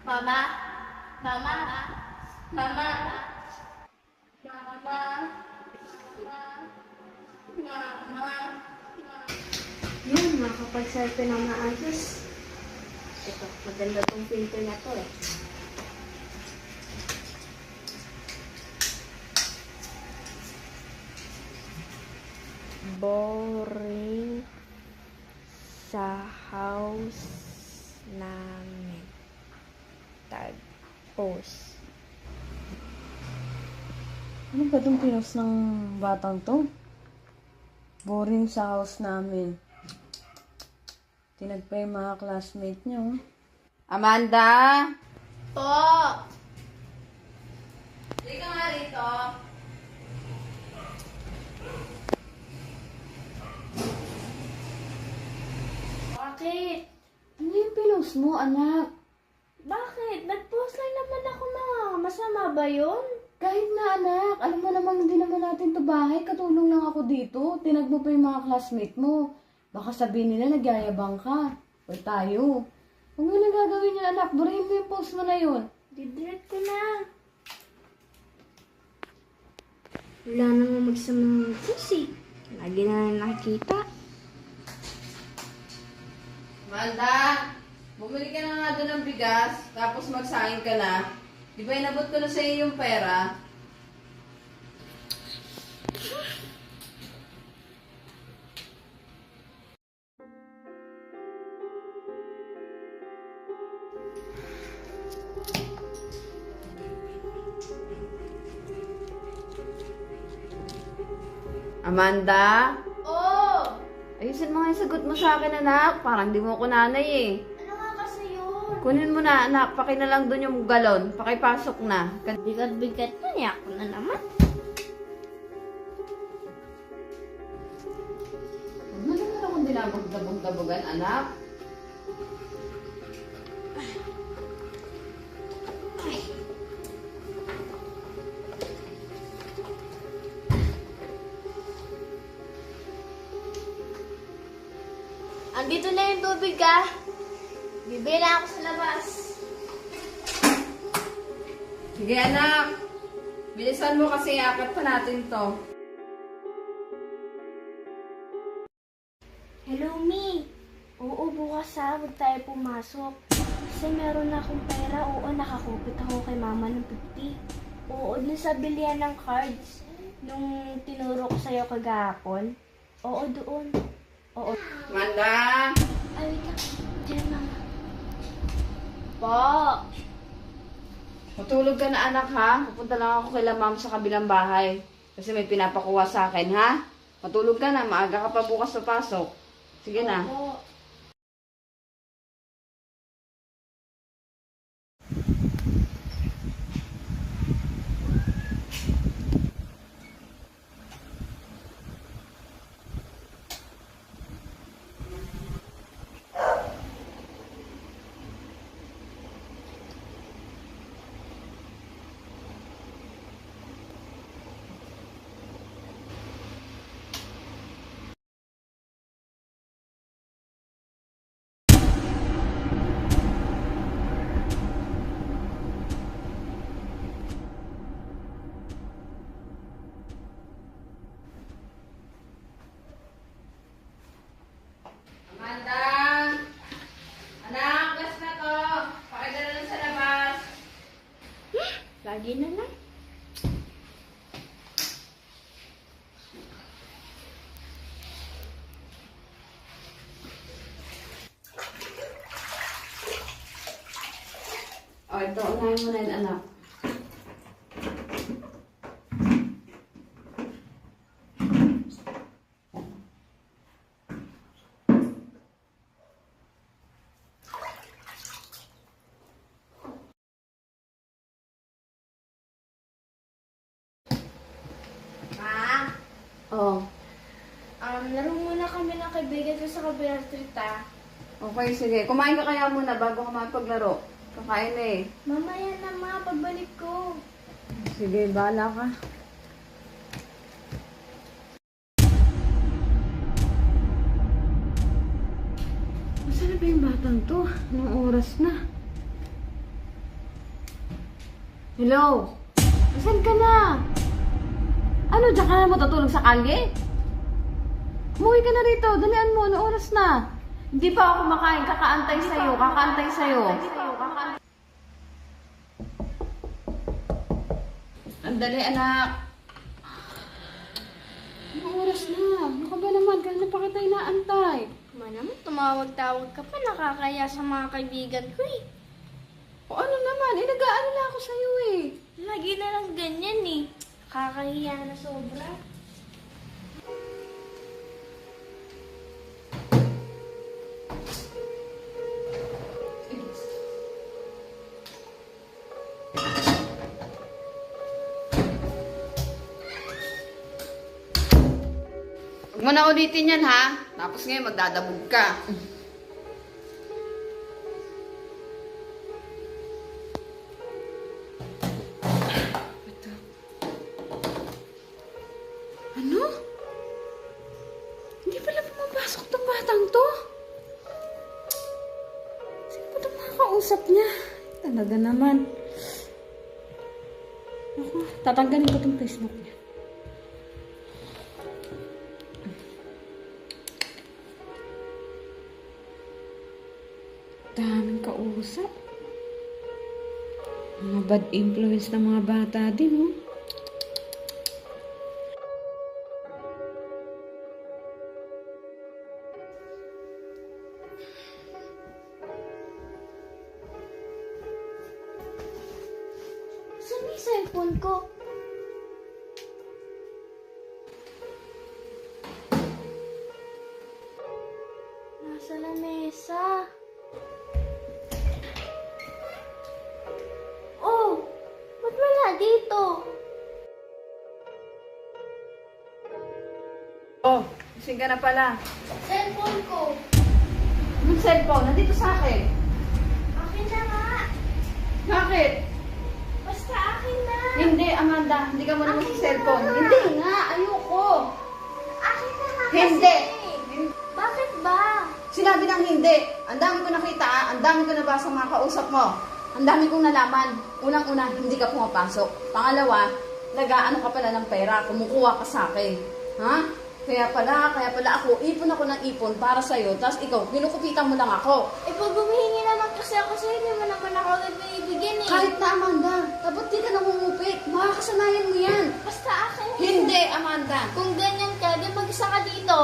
Mama? Mama? Mama? Mama? Mama? Yun, makapag-selfie ng maayos. Ito, maganda tong filter na to eh. Boring sa house namin. Tag post. Ano ba itong pinos ng batang to? Boring sa house namin. Tinagpa yung mga classmate niyo. oh. Amanda! Po! Hindi ka nga rito. Bakit? Ano yung pinos mo, anak? Bakit? Nag-post lang naman ako na. Masama ba yun? Kahit na anak, alam mo namang hindi naman natin to bahay. Katulong lang ako dito. Tinag mo pa yung mga classmate mo. Baka sabihin nila nagyayabang ka. O tayo. Huwag mo na gagawin yun, anak. Burahin mo yung post mo na yun. Didelete ko na. Wala namang magsamang pusi. Lagi na lang nakikita. Amanda, bumili ka na nga doon ng bigas, tapos magsaing ka na. Di ba inabot ko na sa iyo yung pera? Amanda? Oh! Ayusin mo nga yung sagot mo sa akin, anak. Parang di mo ko nanay eh. Ano nga kasi yun? Kunin mo na, anak. Paki na lang doon yung galon. Pakipasok na. Bigat-bigat na niya ako na naman. Huwag mo naman akong dinabog-dabog-dabogan, anak. Andito na yung tubig ka. Bibili ako sa labas. Sige, anak. Bilisan mo kasi apat pa natin to. Hello, Mi. Oo, bukas ha. Huwag tayo pumasok. Kasi meron na akong pera. Oo, nakakupit ako kay mama ng 50. Oo, dun sa bilihan ng cards. Nung tinuro ko sa'yo kagahapon. Oo, doon. Oo. Amanda! Ay, wait lang. Diyan, mama. Po! Matulog ka na, anak, ha? Pupunta lang ako kay ma'am sa kabilang bahay. Kasi may pinapakuha sa akin, ha? Matulog ka na. Maaga ka pa bukas sa pasok. Sige na. Po! Amanda! Anak, gas na to. Pakidala na sa labas. Lagi na lang. O, ito. Unahin mo na yun, anak. Ma! Oh. Um, laro muna kami ng kaibigan ko sa kabilang street ah. Okay, sige. Kumain ka kaya muna bago ka mapaglaro. Kakain na eh. Mamaya na ma, pagbalik ko. Sige, bahala ka. Masarap ba yung batang to? Anong oras na? Hello? Saan ka na? Ano, diyan ka na matutulog sa kalye? Umuwi ka na rito. Dalian mo. Ano oras na? Hindi pa ako kumakain. Kakaantay sa'yo. Kakaantay sa'yo. Andali, anak. Ano oras na? Ano ka ba naman? Kanina pa kita inaantay. Ma naman, tumawag-tawag ka pa. Nakakaya sa mga kaibigan ko eh. O ano naman? Eh, nag-aalala ako sa'yo eh. Lagi na lang ganyan eh. Kakahiya na sobra. Na ulitin yan, ha? Tapos ngayon, magdadabog ka. Ito. Ano? Hindi pala pumapasok tong batang to. Sino ba itong makakausap niya? Talaga naman. Ako, tatanggalin ko tong Facebook niya. Bad influence ng mga bata din, oh. Saan cellphone ko? Ka na pala. Cellphone ko. Yung cellphone, nandito sa akin. Akin na nga. Bakit? Basta akin na. Hindi, Amanda. Hindi ka muna Akin sa cellphone. na. Hindi nga, ayoko. Akin na nga Hindi. kasi. Bakit ba? Sinabi ng hindi. Ang dami ko nakita, ah. ang dami ko nabasa mga kausap mo. Ang dami kong nalaman. Unang-una, hindi ka pumapasok. Pangalawa, nag-aano ka pala ng pera, kumukuha ka sa akin. Ha? Kaya pala, kaya pala ako, ipon ako ng ipon para sa'yo, tapos ikaw, kinukupitan mo lang ako. Eh, pag humihingi naman kasi ako sa'yo, hindi mo naman ako agad binibigyan eh. Kahit na, Amanda, dapat di ka nangungupit. Makakasanayan mo yan. Basta akin. Hindi, Amanda. Kung ganyan ka, di mag-isa ka dito.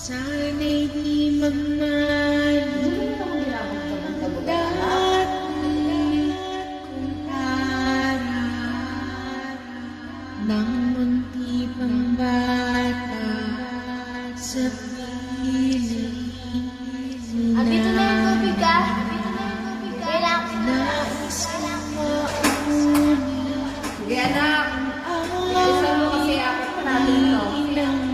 Sana'y di magmahal ako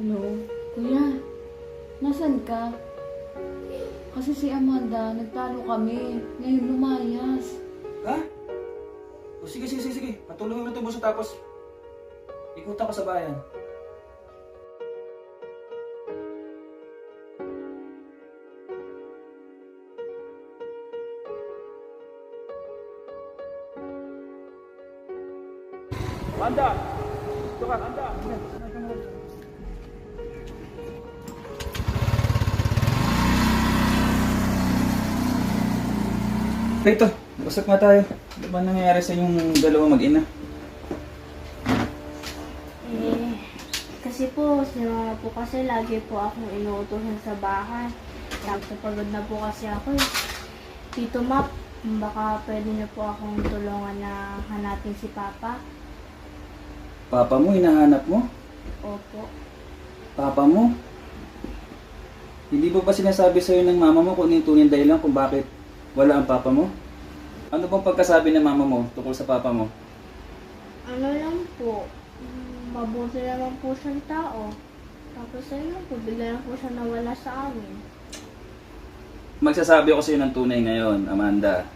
Hello? Kuya, nasan ka? Kasi si Amanda, nagtalo kami. Ngayon lumayas. Ha? O sige, sige, sige, sige. Patulungin mo ito boss tapos ikutan ko sa bayan. Wanda! Ito ka! Wanda! Rito, usap nga tayo. Ano ba nangyayari sa inyong dalawa mag-ina? Eh, kasi po, si mama po kasi lagi po akong inuutosan sa bahay. Nagpapagod na po kasi ako eh. Tito Map, baka pwede niyo po akong tulungan na hanapin si Papa. Papa mo, hinahanap mo? Opo. Papa mo? Hindi ba ba sinasabi sa'yo ng mama mo kung ano yung tunay na dahilan kung bakit wala ang papa mo? Ano bang pagkasabi ng mama mo tungkol sa papa mo? Ano lang po, mabuti naman po siyang tao. Tapos ayun lang po, bigla lang po siya nawala sa amin. Magsasabi ako sa'yo ng tunay ngayon, Amanda.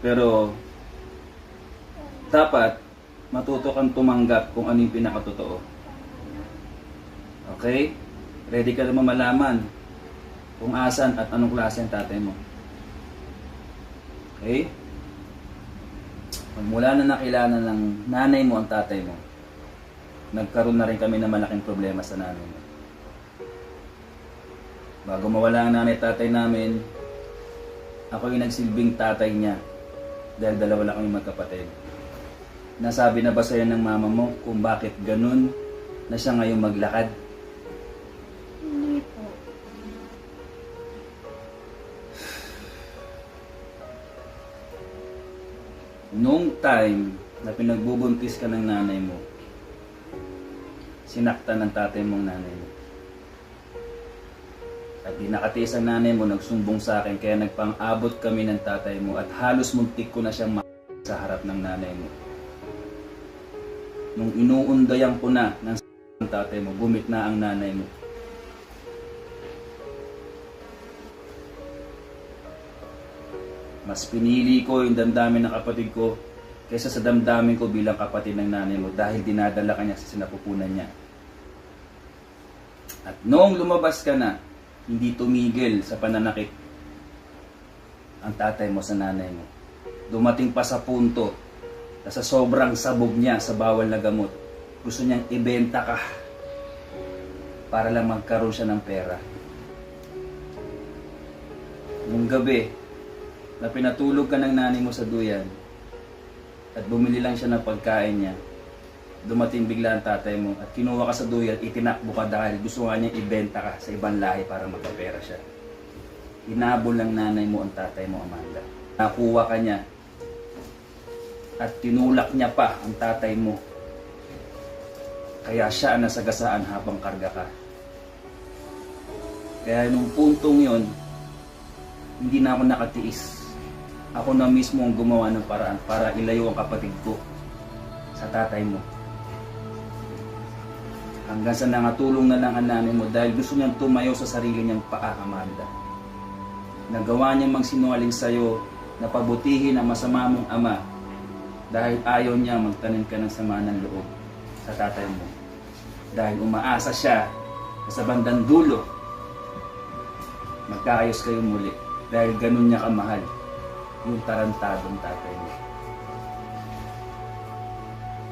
Pero, dapat matuto kang tumanggap kung ano yung pinakatotoo. Okay? Ready ka naman malaman kung asan at anong klase ang tatay mo. Okay? Mula na nakilala ng nanay mo ang tatay mo, nagkaroon na rin kami ng malaking problema sa nanay mo. Bago mawala ang nanay at tatay namin, ako yung nagsilbing tatay niya dahil dalawa lang kami magkapatid. Nasabi na ba sa'yo ng mama mo kung bakit ganun na siya ngayon maglakad? Noong time na pinagbubuntis ka ng nanay mo, sinaktan ng tatay mong nanay mo. At di nakatiis ang nanay mo, nagsumbong sa akin, kaya nagpang-abot kami ng tatay mo at halos muntik ko na siyang ma- sa harap ng nanay mo. Nung inuundayan ko na ng tatay mo, gumit na ang nanay mo. Mas pinili ko yung damdamin ng kapatid ko kaysa sa damdamin ko bilang kapatid ng nanay mo dahil dinadala ka niya sa sinapupunan niya. At noong lumabas ka na, hindi tumigil sa pananakit ang tatay mo sa nanay mo. Dumating pa sa punto na sa sobrang sabog niya sa bawal na gamot, gusto niyang ibenta ka para lang magkaroon siya ng pera. Nung gabi, na pinatulog ka ng nanay mo sa duyan at bumili lang siya ng pagkain niya, dumating bigla ang tatay mo at kinuha ka sa duyan, itinakbo ka dahil gusto nga niya ibenta ka sa ibang lahi para magkapera siya. Hinabol ng nanay mo ang tatay mo, Amanda. Nakuha ka niya at tinulak niya pa ang tatay mo. Kaya siya ang nasagasaan habang karga ka. Kaya nung puntong yon, hindi na ako nakatiis. Ako na mismo ang gumawa ng paraan para ilayo ang kapatid ko sa tatay mo. Hanggang sa nangatulong na lang ang nanay mo dahil gusto niyang tumayo sa sarili niyang paa, Amanda. Nagawa niyang magsinungaling sa'yo na pabutihin ang masama mong ama dahil ayaw niya magtanim ka ng sama ng loob sa tatay mo. Dahil umaasa siya sa bandang dulo, magkaayos kayo muli dahil ganun niya kamahal yung tarantadong tatay mo.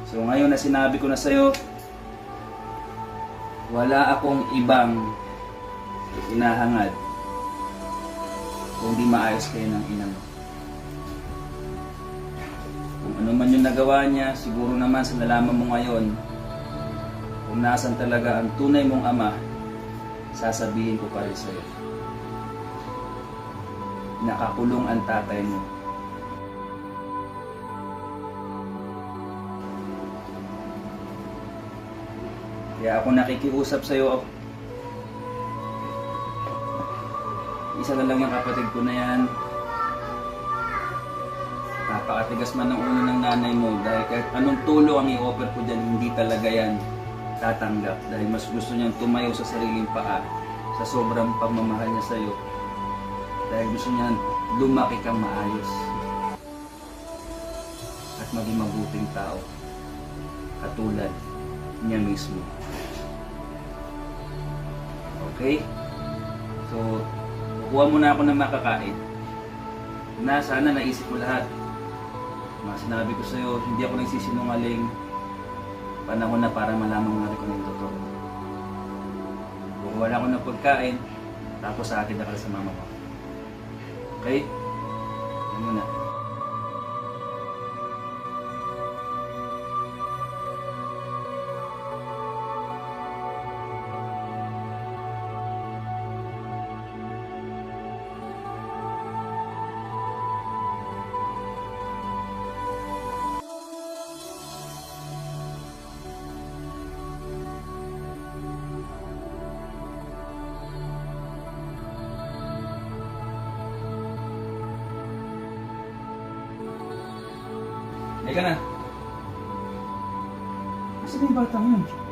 So ngayon na sinabi ko na sa'yo, wala akong ibang inahangad kung di maayos kayo ng ina mo. Kung ano man yung nagawa niya, siguro naman sa nalaman mo ngayon, kung nasan talaga ang tunay mong ama, sasabihin ko pa rin sa'yo nakakulong ang tatay mo. Kaya ako nakikiusap sa'yo, isa na lang yung kapatid ko na yan. Napakatigas man ang ulo ng nanay mo dahil kahit anong tulo ang i-offer ko dyan, hindi talaga yan tatanggap dahil mas gusto niyang tumayo sa sariling paa sa sobrang pagmamahal niya sa'yo dahil gusto niyan, lumaki kang maayos. At maging mabuting tao. Katulad niya mismo. Okay? So, kukuha muna ako ng makakain. Na sana naisip ko lahat. Mga sinabi ko sa'yo, hindi ako nagsisinungaling. Panahon na para malaman natin kung ano yung totoo. Kukuha lang ako ng pagkain, tapos sa akin na sa mama ko. Okay? Ano na? ka na. Kasi may bata mo yun.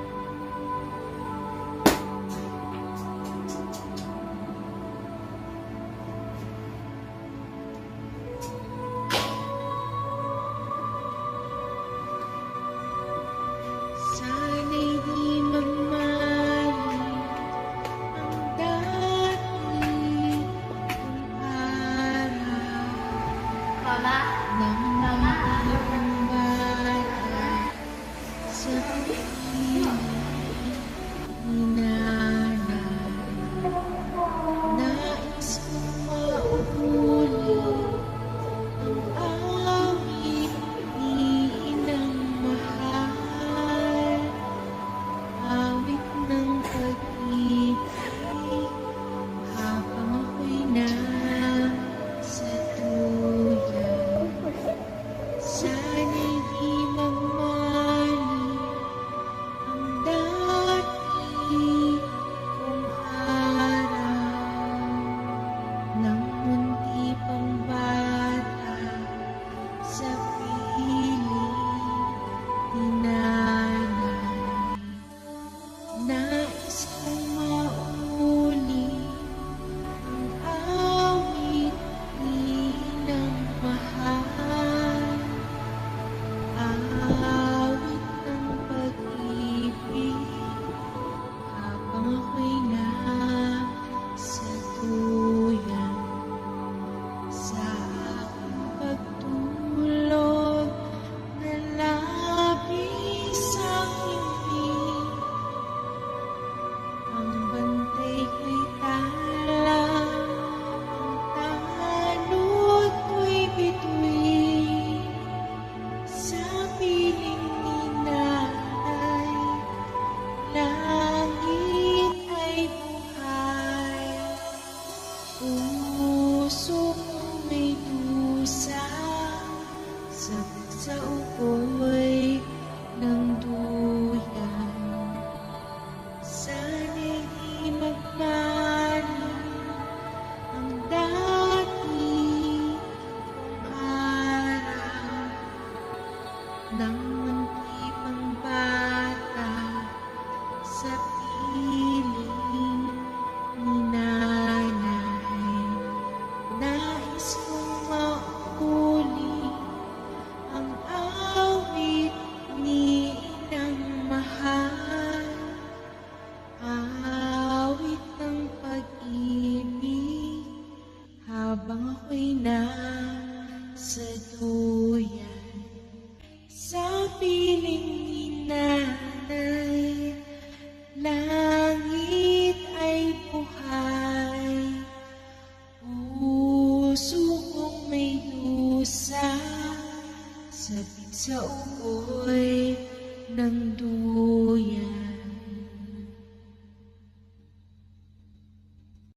heart.